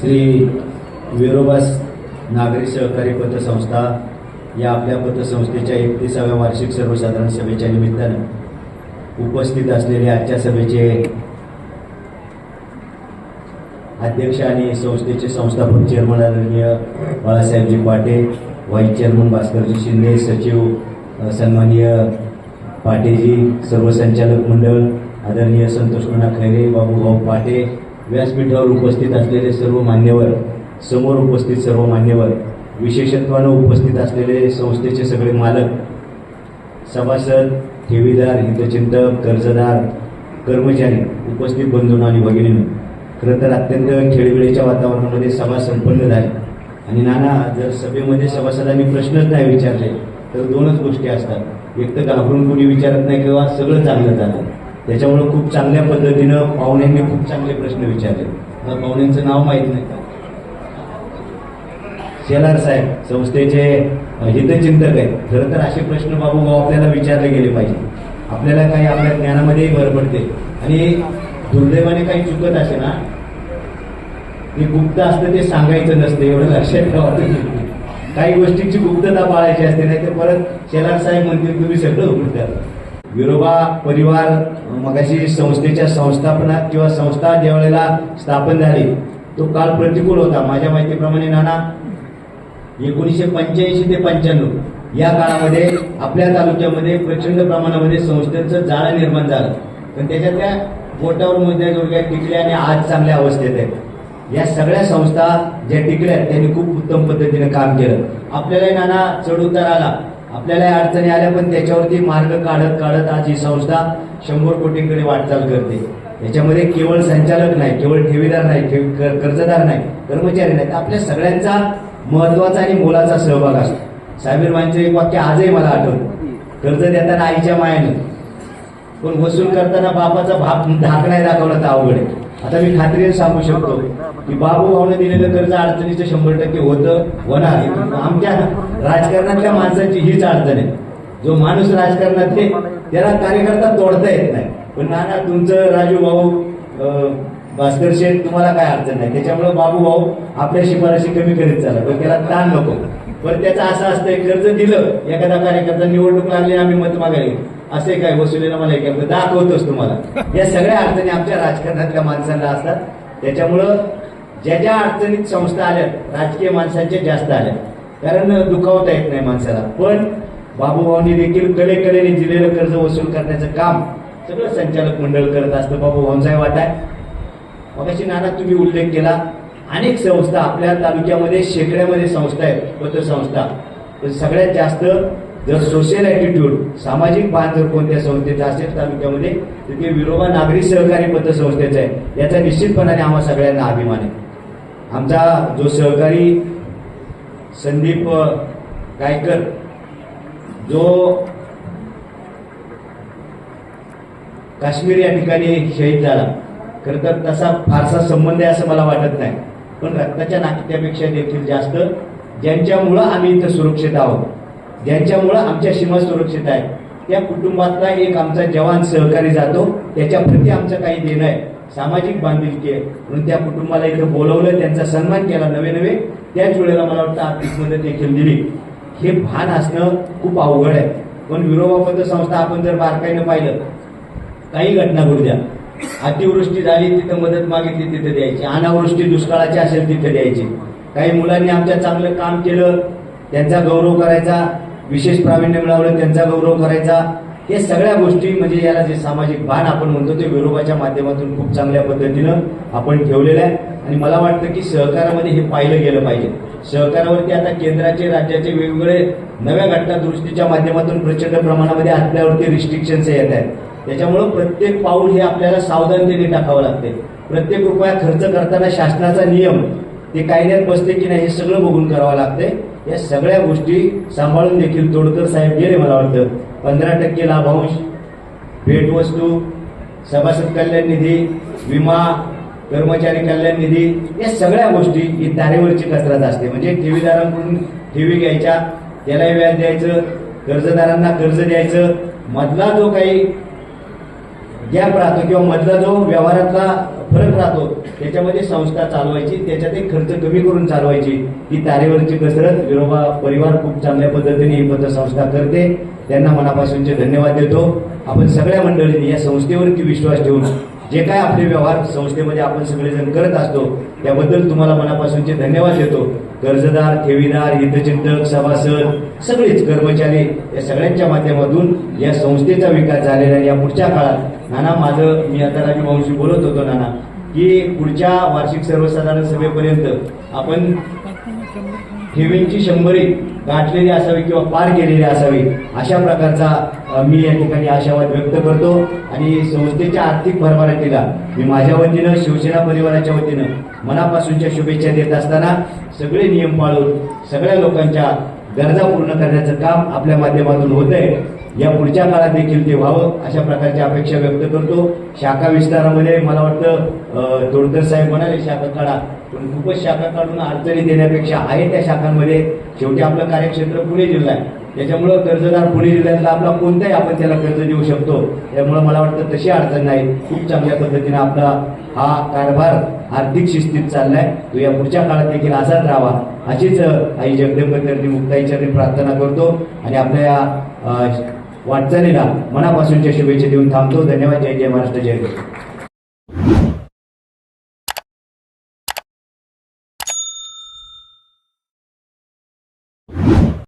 श्री विरोबास नागरी सहकारी पतसंस्था या आपल्या पतसंस्थेच्या एकतीसाव्या वार्षिक सर्वसाधारण सभेच्या निमित्तानं उपस्थित असलेले आजच्या सभेचे अध्यक्ष आणि संस्थेचे संस्थापक चेअरमन आदरणीय बाळासाहेबजी पाटे व्हाईस चेअरमन भास्करजी शिंदे सचिव सन्माननीय पाटेजी सर्व संचालक मंडळ आदरणीय संतोषमणा खैरे बाबूभाऊ पाटे व्यासपीठावर उपस्थित असलेले सर्व मान्यवर समोर उपस्थित सर्व मान्यवर विशेषत्वानं उपस्थित असलेले संस्थेचे सगळे मालक सभासद ठेवीदार हितचिंतक कर्जदार कर्मचारी उपस्थित बंधून आणि भगिनीनं खरं तर अत्यंत खेळवेळीच्या वातावरणामध्ये सभा संपन्न झाली. आणि नाना जर सभेमध्ये सभासदांनी प्रश्नच नाही विचारले तर दोनच गोष्टी असतात. एक तर घाबरून कोणी विचारत नाही किंवा सगळं चांगलं झालं त्याच्यामुळे खूप चांगल्या पद्धतीनं पाहुण्यांनी खूप चांगले प्रश्न विचारले. मला पाहुण्यांचं नाव माहीत नाही का? शेलार साहेब संस्थेचे हितचिंतक आहेत. खरं तर असे प्रश्न बाबू भाऊ आपल्याला विचारले गेले पाहिजे. आपल्याला काही आपल्या ज्ञानामध्येही भर पडते. आणि दुर्दैवाने काही चुकत असे ना ते गुप्त असतं ते सांगायचं नसतं एवढं लक्षात ठेवा काही गोष्टींची गुप्तता पाळायची असते नाही तर परत शेलार साहेब म्हणतील तुम्ही सगळं उघड विरोबा परिवार मगाशी संस्थेच्या संस्थापनात किंवा संस्था ज्या वेळेला स्थापन झाली तो काळ प्रतिकूल होता. माझ्या माहितीप्रमाणे नाना एकोणीसशे पंच्याऐंशी ते पंच्याण्णव या काळामध्ये आपल्या तालुक्यामध्ये प्रचंड प्रमाणामध्ये संस्थेचं जाळं निर्माण झालं. पण त्याच्यातल्या बोटावर मध्ये जोडक्या टिकल्या आणि आज चांगल्या अवस्थेत आहेत. या सगळ्या संस्था ज्या टिकल्या आहेत, त्यांनी खूप उत्तम पद्धतीने काम केलं. आपल्यालाही नाना चढ उतार आला. आपल्यालाही अडचणी आल्या पण त्याच्यावरती मार्ग काढत काढत आज ही संस्था शंभर कोटींकडे वाटचाल करते. याच्यामध्ये केवळ संचालक नाही केवळ ठेवीदार नाही ठेवी कर्जदार नाही कर्मचारी नाही. तर आपल्या सगळ्यांचा महत्त्वाचा आणि मोलाचा सहभाग असतो. साहेबांचं एक वाक्य आजही मला आठवतं. कर्ज देताना आईच्या मायानं. पण वसूल करताना बापाचा भाप धाक नाही दाखवला तर अवघड आहे. आता मी खात्रीने सांगू शकतो की बाबू भाऊने दिलेलं कर्ज अडचणीचं शंभर टक्के होतं होणार आमच्या राजकारणातल्या माणसाची हीच अडचण आहे. जो माणूस राजकारणात आहे, त्याला कार्यकर्ता तोडता येत नाही. पण नाना तुमचं राजू भाऊ भास्कर शेठ तुम्हाला काय अडचण नाही. त्याच्यामुळे बाबू भाऊ आपल्या शिफारशी कमी करीत चाला पण त्याला ताण नको. पण त्याचं असं असतंय कर्ज दिलं एखादा कार्यकर्ता निवडणूक लागली आम्ही मत मागायला असे काय वसुलीला मला एक दाखवतोच तुम्हाला. या सगळ्या अडचणी आमच्या राजकारणातल्या माणसांना असतात. त्याच्यामुळं ज्या ज्या अडचणीत संस्था आल्यात राजकीय माणसांच्या जास्त आल्या. कारण दुखावता येत नाही माणसाला. पण बाबूभाऊंनी देखील कलेकलेने दिलेलं कर्ज वसूल करण्याचं काम सगळं संचालक मंडळ करत असतं. बाबू वाटा आहे मगाशी नाना तुम्ही उल्लेख केला. अनेक संस्था आपल्या तालुक्यामध्ये शेकड्यामध्ये संस्था आहेत पतसंस्था. पण सगळ्यात जास्त जर सोशल ॲटिट्यूड सामाजिक भान जर कोणत्या संस्थेचा असेल तालुक्यामध्ये तर ते विरोबा नागरी सहकारी पतसंस्थेचं आहे. याचा निश्चितपणाने आम्हा सगळ्यांना अभिमान आहे. आमचा जो सहकारी संदीप गायकर जो काश्मीर या ठिकाणी शहीद झाला. खरं तर तसा फारसा संबंध आहे असं मला वाटत नाही. पण रक्ताच्या नाक्यापेक्षा देखील जास्त ज्यांच्यामुळं आम्ही इथं सुरक्षित आहोत. ज्यांच्यामुळं आमच्या सीमा सुरक्षित आहेत त्या कुटुंबातला एक आमचा जवान सहकारी जातो. त्याच्या प्रती आमचं काही देणं आहे. सामाजिक बांधिलकी आहे. म्हणून त्या कुटुंबाला इथं बोलवलं. त्यांचा सन्मान केला नवे नवे. त्याच वेळेला मला वाटतं आर्थिक मदत देखील दिली. हे भान असणं खूप अवघड आहे. पण विरोबा संस्था आपण जर बारकाईनं पाहिलं काही घटना घडू द्या. अतिवृष्टी झाली तिथं मदत मागितली तिथे द्यायची. अनावृष्टी दुष्काळाची असेल तिथे द्यायची. काही मुलांनी आमच्या चांगलं काम केलं त्यांचा गौरव करायचा. विशेष प्रावीण्य मिळावलं त्यांचा गौरव करायचा हे सगळ्या गोष्टी म्हणजे याला जे सामाजिक भान आपण म्हणतो ते विरोबाच्या माध्यमातून खूप चांगल्या पद्धतीनं आपण ठेवलेलं आहे. आणि मला वाटतं की सहकारामध्ये हे पाहिलं गेलं पाहिजे. सहकारावरती आता केंद्राचे राज्याचे वेगवेगळे नव्या घटना दुरुस्तीच्या माध्यमातून प्रचंड प्रमाणामध्ये आपल्यावरती रिस्ट्रिक्शन्स येत आहेत. त्याच्यामुळं प्रत्येक पाऊल हे आपल्याला सावधानतेने टाकावं लागते प्रत्येक रुपया खर्च करताना शासनाचा नियम ते कायद्यात बसते की नाही हे सगळं बघून करावं लागतंय. या सगळ्या गोष्टी सांभाळून देखील तोडकर साहेब गेले मला वाटतं. पंधरा टक्के लाभांश भेटवस्तू सभासद कल्याण निधी विमा कर्मचारी कल्याण निधी या सगळ्या गोष्टी ही तारेवरची कसरत असते. म्हणजे ठेवीदारांकडून ठेवी घ्यायच्या त्यालाही व्याज द्यायचं कर्जदारांना कर्ज द्यायचं. मधला जो काही गॅप राहतो किंवा मधला जो व्यवहारातला फरक राहतो त्याच्यामध्ये संस्था चालवायची त्याच्यातही खर्च कमी करून चालवायची. ही तारेवरची कसरत विरोबा परिवार खूप चांगल्या पद्धतीने ही पतसंस्था करते. त्यांना मनापासूनचे धन्यवाद देतो. आपण सगळ्या मंडळींनी या संस्थेवरती विश्वास ठेवून जे काय आपले व्यवहार संस्थेमध्ये आपण सगळेजण करत असतो त्याबद्दल तुम्हाला मनापासूनचे धन्यवाद देतो. कर्जदार ठेवीदार हितचिंतक सभासद सगळेच कर्मचारी या सगळ्यांच्या माध्यमातून या संस्थेचा विकास झालेला आहे. या पुढच्या काळात नाना माझं मी आता राजू भाऊशी बोलत होतो नाना की पुढच्या वार्षिक सर्वसाधारण सभेपर्यंत आपण ठेवींची शंभरी गाठलेली असावी किंवा पार केलेली असावी अशा प्रकारचा मी या ठिकाणी आशावाद व्यक्त करतो. आणि संस्थेच्या आर्थिक भरभराटीला मी माझ्या वतीनं शिवसेना परिवाराच्या वतीनं मनापासूनच्या शुभेच्छा देत असताना सगळे नियम पाळून सगळ्या लोकांच्या गरजा पूर्ण करण्याचं काम आपल्या माध्यमातून होत आहे या पुढच्या काळात देखील ते व्हावं अशा प्रकारची अपेक्षा व्यक्त करतो. शाखा विस्तारामध्ये मला वाटतं अ, तोडकर साहेब म्हणाले शाखा काढा. पण खूपच शाखा काढून अडचणी देण्यापेक्षा आहे त्या शाखांमध्ये. शेवटी आपलं कार्यक्षेत्र पुणे जिल्हा आहे. त्याच्यामुळं कर्जदार पुणे जिल्ह्यातला आपला कोणताही आपण त्याला कर्ज देऊ शकतो. त्यामुळं मला वाटतं तशी अडचण नाही. खूप चांगल्या पद्धतीने आपला हा कारभार आर्थिक शिस्तीत चाललाय. तो या पुढच्या काळात देखील असाच राहावा. अशीच आई आई जगदंबकरनी मुक्ताईच्या प्रार्थना करतो. आणि आपल्या या वाटचालीला मनापासूनच्या शुभेच्छा देऊन थांबतो. धन्यवाद. जय जय महाराष्ट्र. जय जय